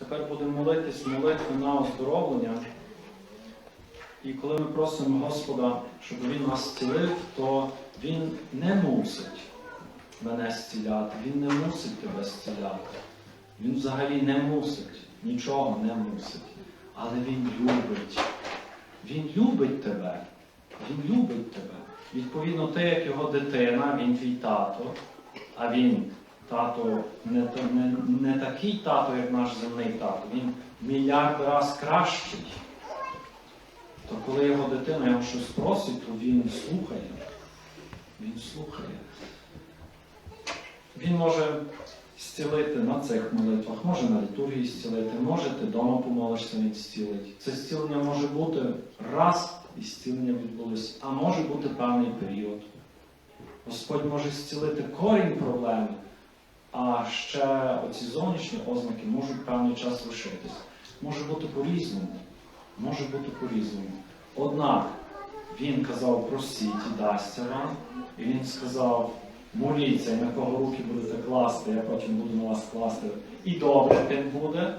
Тепер будемо молитись молитви на оздоровлення. І коли ми просимо Господа, щоб Він нас зцілив, то Він не мусить мене зціляти, Він не мусить тебе зціляти. Він взагалі не мусить, нічого не мусить. Але Він любить. Він любить тебе. Він любить тебе. Відповідно, ти, як його дитина, він твій тато, а він тато не, не, не такий тато, як наш земний тато. Він мільярд раз кращий. То коли його дитина його щось просить, то він слухає. Він слухає. Він може зцілити на цих молитвах, може на літургії зцілити, може ти вдома помолишся, він зцілить. Це зцілення може бути раз і зцілення відбулося, а може бути певний період. Господь може зцілити корінь проблеми, а ще оці зовнішні ознаки можуть певний час лишитись. Може бути по-різному. Може бути по-різному. Однак він казав просіть і дасться вам, і він сказав, моліться, на кого руки будете класти, я потім буду на вас класти. І добре тим буде.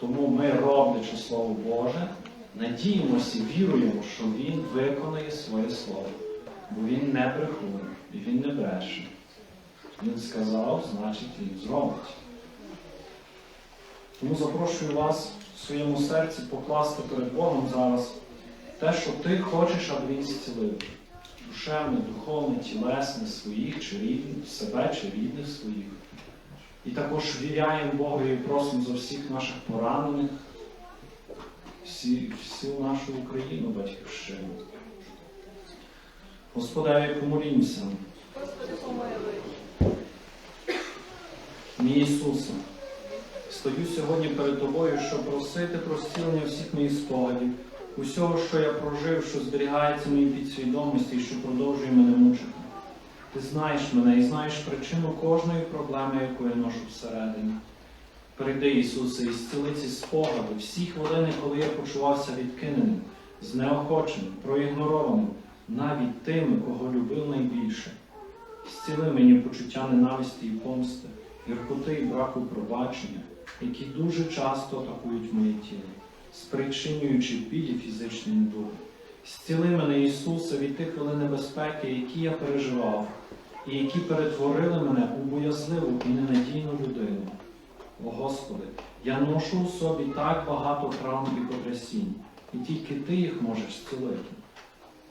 Тому ми, роблячи Слово Боже, надіємося і віруємо, що Він виконає своє слово. Бо він не брехун і він не бреше. Він сказав, значить він зробить. Тому запрошую вас в своєму серці покласти перед Богом зараз те, що ти хочеш, аби він зцілив. Душевне, духовне, тілесне, своїх чи рідних, себе чи рідних своїх. І також віряємо Богу і просимо за всіх наших поранених, всі, всю нашу Україну, батьківщину. Господеві, помолімося. Господи, помилуй. Мій Ісусе, стою сьогодні перед Тобою, щоб просити про зцілення всіх моїх спогадів, усього, що я прожив, що зберігається в моїй підсвідомості і що продовжує мене мучити. Ти знаєш мене і знаєш причину кожної проблеми, яку я ношу всередині. Прийди, Ісусе, і зціли ці спогади, всі хвилини, коли я почувався відкиненим, знеохоченим, проігнорованим, навіть тими, кого любив найбільше. Зціли мені почуття ненависті і помсти, гіркоти і браку пробачення, які дуже часто атакують моє тіло, спричинюючи біль і фізичний недуг. Зціли мене, Ісусе, від тих хвилин небезпеки, які я переживав, і які перетворили мене у боязливу і ненадійну людину. О Господи, я ношу у собі так багато травм і потрясінь, і тільки Ти їх можеш зцілити.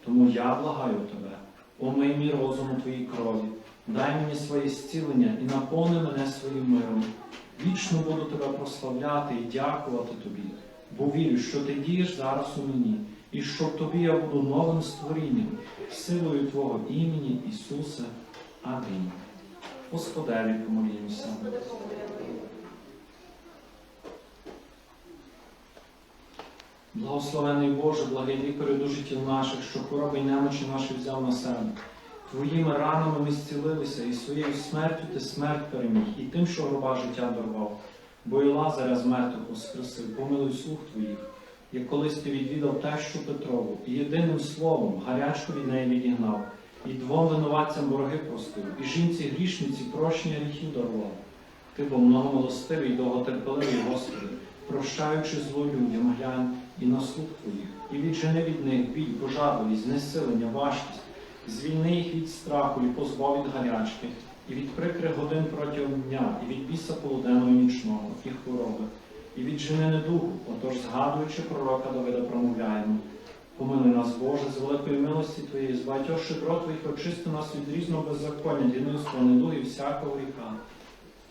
Тому я благаю Тебе, омий мій розум у Твоїй крові, дай мені своє зцілення і наповни мене своїм миром. Вічно буду Тебе прославляти і дякувати Тобі, бо вірю, що Ти дієш зараз у мені, і що в Тобі я буду новим створінням, силою Твого імені, Ісусе. Амінь. Господеві помолімося. Благословений Боже, благий лікарю тіл наших, що хвороби й немочі наші взяв на себе. Твоїми ранами ми зцілилися, і своєю смертю ти смерть переміг, і тим, що гроба життя дарував. Бо і Лазаря з мертвих воскресив, помилуй слух твоїх, як колись ти відвідав тещу Петрову, і єдиним словом гарячку від неї відігнав, і двом винуватцям вороги простив, і жінці грішниці прощення гріхів дарував. Ти бо многомилостивий довготерпеливий, Господи, прощаючи зло людям, глянь і на слух твоїх, і віджени від них біль, пожадливість, знесилення, важкість, звільни їх від страху і позбав від гарячки, і від прикрих годин протягом дня, і від біса полуденного і нічного, і хвороби, і від жени недугу, отож, згадуючи пророка Давида, промовляємо. Помили нас, Боже, з великої милості Твоєї, з багатьох щедрот Твоїх очисти нас від різного беззаконня, дільництва, недуги всякого гріха.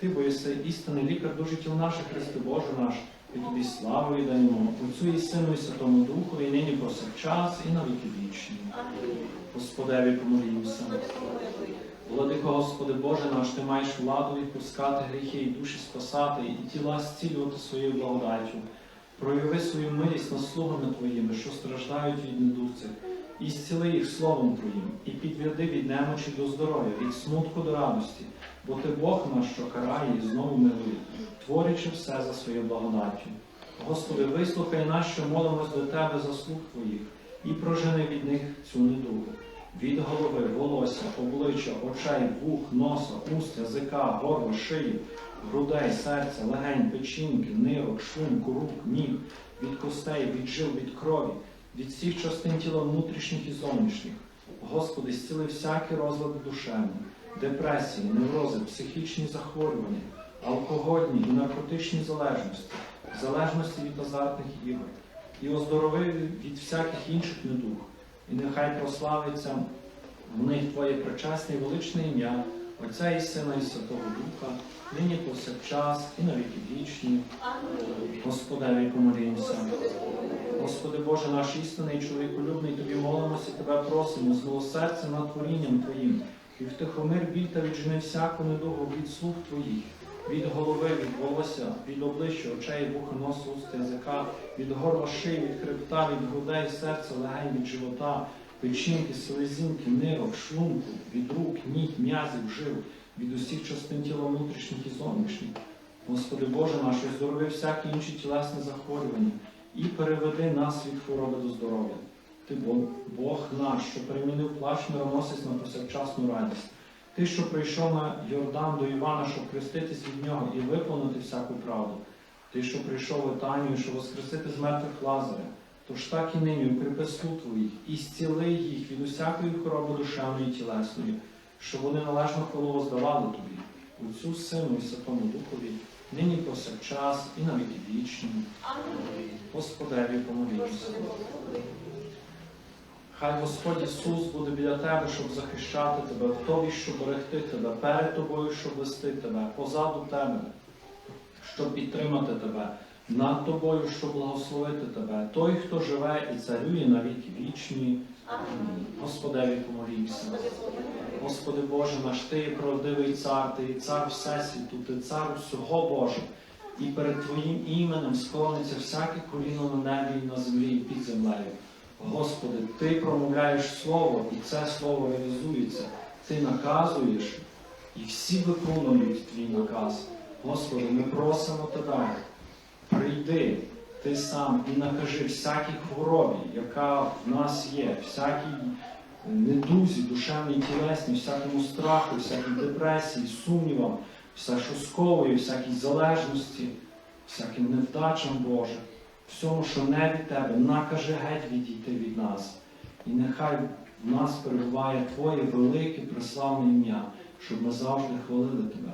Ти, бо єси істинний лікар тіл наших, Христи Боже наш, і тобі славу віддаємо, Отцю і Сину, і Святому Духу, і нині повсякчас, і на віки вічні. Господеві помолімося. Господи. Владико, Господи Боже наш, Ти маєш владу відпускати гріхи і душі спасати, і тіла зцілювати своєю благодаттю. Прояви свою милість над слугами Твоїми, що страждають від недуцих, і зціли їх словом Твоїм, і підведи від немочі до здоров'я, від смутку до радості, бо Ти Бог наш, що карає і знову милує, творячи все за своєю благодаттю. Господи, вислухай нас, що молимось до Тебе за слуг Твоїх, і прожени від них цю недугу. від голови, волосся, обличчя, очей, вух, носа, уст, язика, горла, шиї, грудей, серця, легень, печінки, нирок, шлунку, рук, ніг, від костей, від жил, від крові, від всіх частин тіла внутрішніх і зовнішніх. Господи, зціли всякі розлади душевні, депресії, неврози, психічні захворювання, алкогольні і наркотичні залежності, залежності від азартних ігор, і оздорови від всяких інших недуг. І нехай прославиться в них Твоє пречесне і величне ім'я, Отця і Сина і Святого Духа, нині повсякчас і на віки вічні. Господеві помолімося. Господи Боже наш істинний чоловіколюбний, Тобі молимося, Тебе просимо, з милосердя над творінням Твоїм, і втихомир біль та віджени всяку недугу від слуг Твоїх, від голови, від волосся, від обличчя, очей, вуха, носу, уст, язика, від горла шиї, від хребта, від грудей, серця, легень, від живота, печінки, селезінки, нирок, шлунку, від рук, ніг, м'язів, жил, від усіх частин тіла внутрішніх і зовнішніх. Господи Боже наш, здорови всякі інші тілесні захворювання і переведи нас від хвороби до здоров'я. Ти Бог, Бог наш, що перемінив плач мироносець на повсякчасну радість. Ти, що прийшов на Йордан до Івана, щоб хреститись від нього і виповнити всяку правду. Ти, що прийшов в Етанію, щоб воскресити з мертвих Лазаря. Тож так і нині укріпи слуг твоїх і зціли їх від усякої хвороби душевної і тілесної, щоб вони належно хвалу воздавали тобі, Отцю Сину і Святому Духові, нині повсякчас і на віки вічні. Господеві помолімося. Хай Господь Ісус буде біля тебе, щоб захищати тебе, в тобі, щоб берегти тебе, перед тобою, щоб вести тебе, позаду тебе, щоб підтримати тебе, над тобою, щоб благословити тебе. Той, хто живе і царює на віки вічні. Господеві помолімося. Господи Боже наш, Ти є правдивий цар, Ти є цар Всесвіту, Ти цар усього Боже. І перед Твоїм іменем склониться всяке коліно на небі і на землі і під землею. Господи, Ти промовляєш Слово, і це Слово реалізується. Ти наказуєш, і всі виконують Твій наказ. Господи, ми просимо Тебе, прийди Ти сам і накажи всякій хворобі, яка в нас є, всякій недузі, душевній, тілесній, всякому страху, всякій депресії, сумнівам, все, що сковує, всякій залежності, всяким невдачам Боже, всьому, що не від Тебе, накажи геть відійти від нас. І нехай в нас перебуває Твоє велике преславне ім'я, щоб ми завжди хвалили Тебе.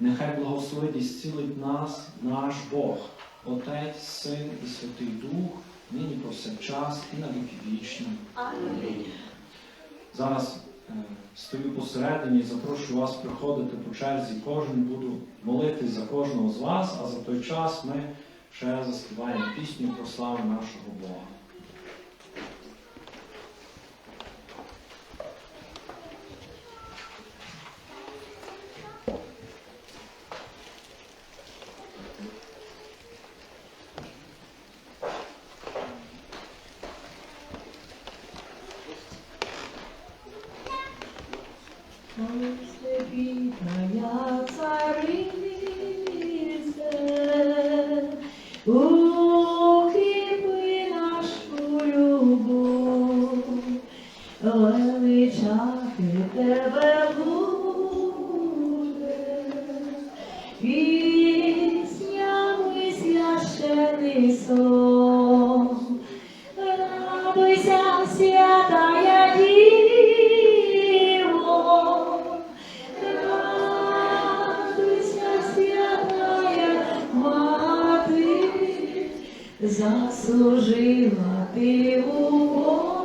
Нехай благословить і зцілить нас, наш Бог, Отець, Син і Святий Дух, нині повсякчас і на віки вічні. Зараз е, стою посередині і запрошую вас приходити по черзі. Кожен буду молитись за кожного з вас, а за той час ми ще заспіваємо пісню про славу нашого Бога. Укріпи заслужила ти у Бога.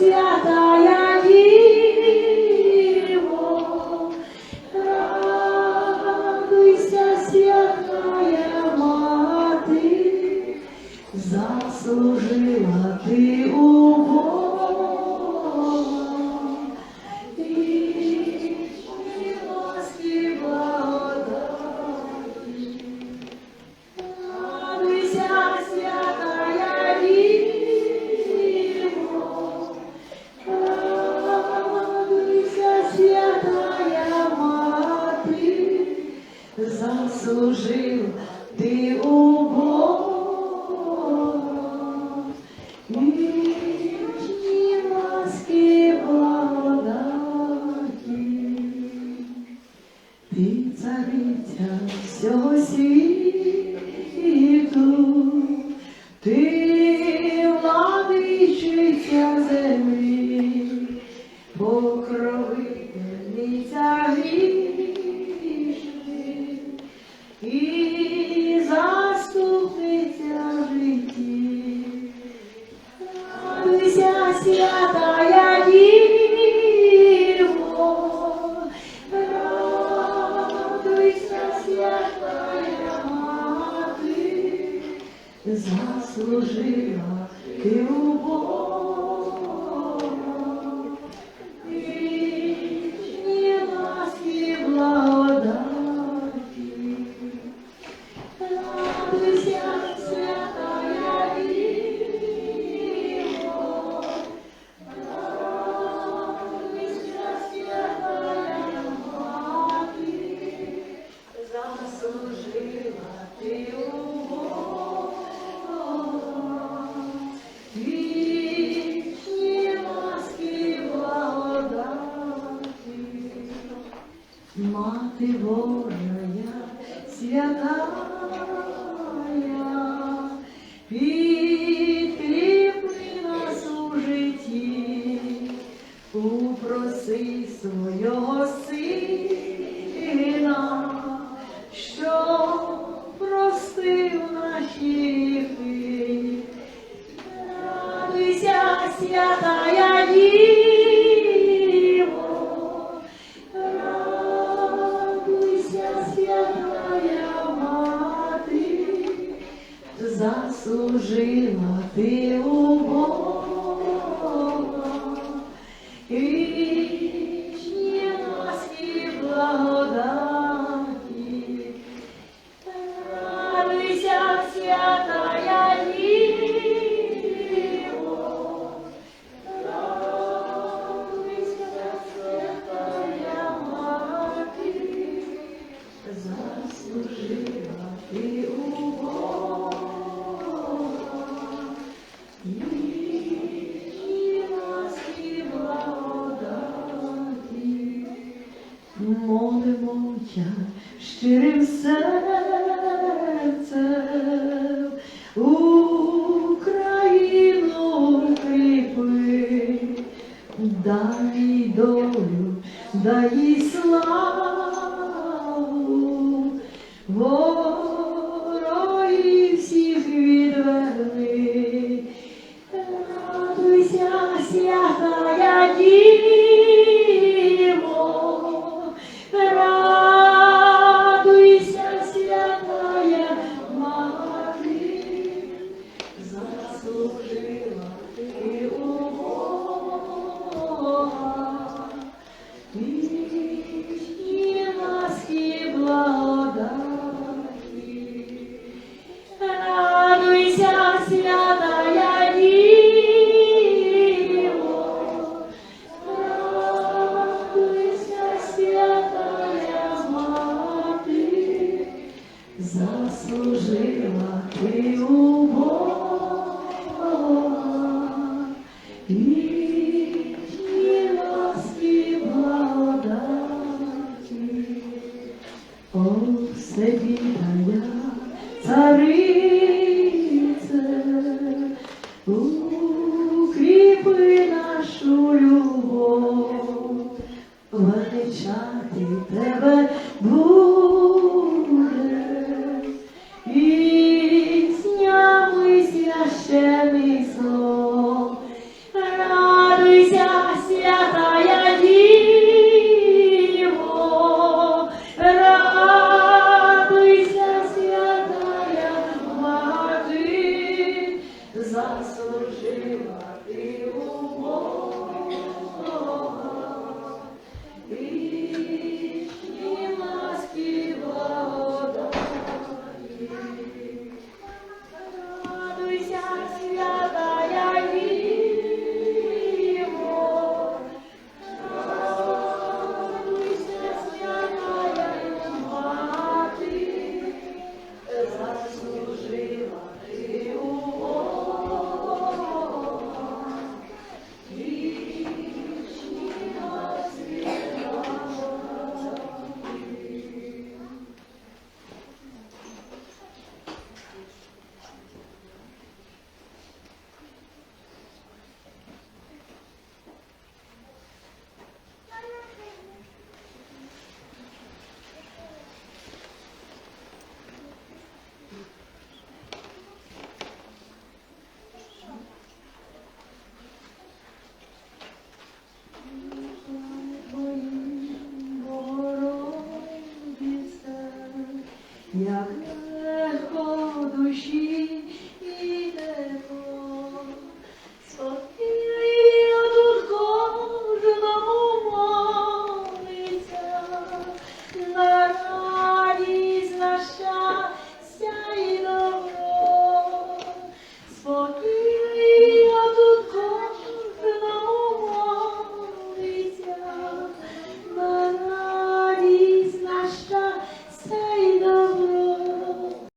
saciada. E da заслужила. Ти у щирим серцем Україну кріпи, дай їй долю, дай їй славу, ворогів всіх відверни, радуйся, я. Як легко душі